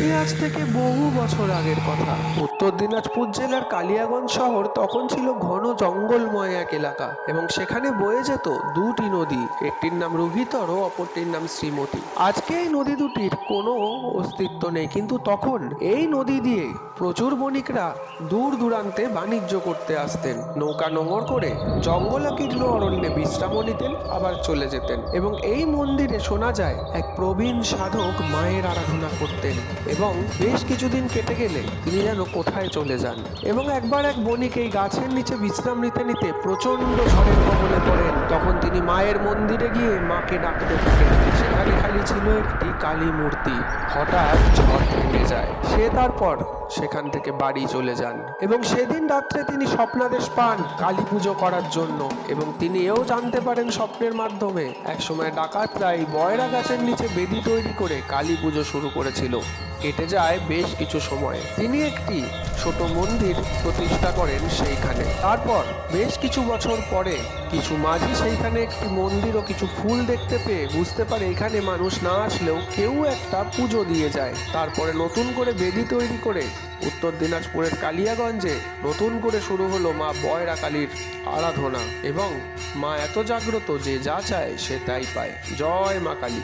সে আজ থেকে বহু বছর আগের কথা। উত্তর দিনাজপুর জেলার কালিয়াগঞ্জ শহর তখন ছিল ঘন জঙ্গলময় এক এলাকা এবং সেখানে বয়ে যেত দুটি নদী, একটির নাম রুহিতর ও অপরটির নাম শ্রীমতী। আজকে এই নদী দুটির কোনো অস্তিত্ব নেই, কিন্তু তখন এই নদী দিয়ে প্রচুর বণিকরা দূর দূরান্তে বাণিজ্য করতে আসতেন। নৌকা নোঙর করে জঙ্গলাকীর্ণ অরণ্যে বিশ্রামও নিতেন, আবার চলে যেতেন এবং এই মন্দিরে শোনা যায়, এক প্রবীণ সাধক মায়ের আরাধনা করতেন। এবং বেশ কিছুদিন কেটে গেলে তিনি যেন কোথায় চলে যান এবং একবার এক বণিক এই গাছের নিচে বিশ্রাম নিতে নিতে প্রচণ্ড ঝড়ের কবলে পড়েন। তখন তিনি মায়ের মন্দিরে গিয়ে মাকে ডাকতে থাকেন। সেখানে খালি ছিল একটি কালী মূর্তি। হঠাৎ ঝড় থেমে যায়। সে তারপর সেখান থেকে বাড়ি চলে যান। এবং সেদিন রাত্রে তিনি স্বপ্নাদেশ পান কালী পুজো করার জন্য। এবং তিনি এও জানতে পারেন স্বপ্নের মাধ্যমে। একসময় ডাকাতরা এই বয়রা গাছের নিচে বেদি তৈরি করে কালী পুজো শুরু করেছিল। কেটে যায় বেশ কিছু সময়। তিনি একটি ছোট মন্দির প্রতিষ্ঠা করেন সেইখানে। তারপর বেশ কিছু বছর পরে কিছু মাঝি সেইখানে একটি মন্দির ও কিছু ফুল দেখতে পেয়ে বুঝতে পারে এখানে মানুষ না আসলেও কেউ একটা পুজো দিয়ে যায়। তারপরে নতুন করে বেদি তৈরি করে উত্তর দিনাজপুরের কালিয়াগঞ্জে নতুন করে শুরু হলো মা বয়রা কালীর আরাধনা এবং মা এত জাগ্রত যে যা চায় সে তাই পায়। জয় মা কালী।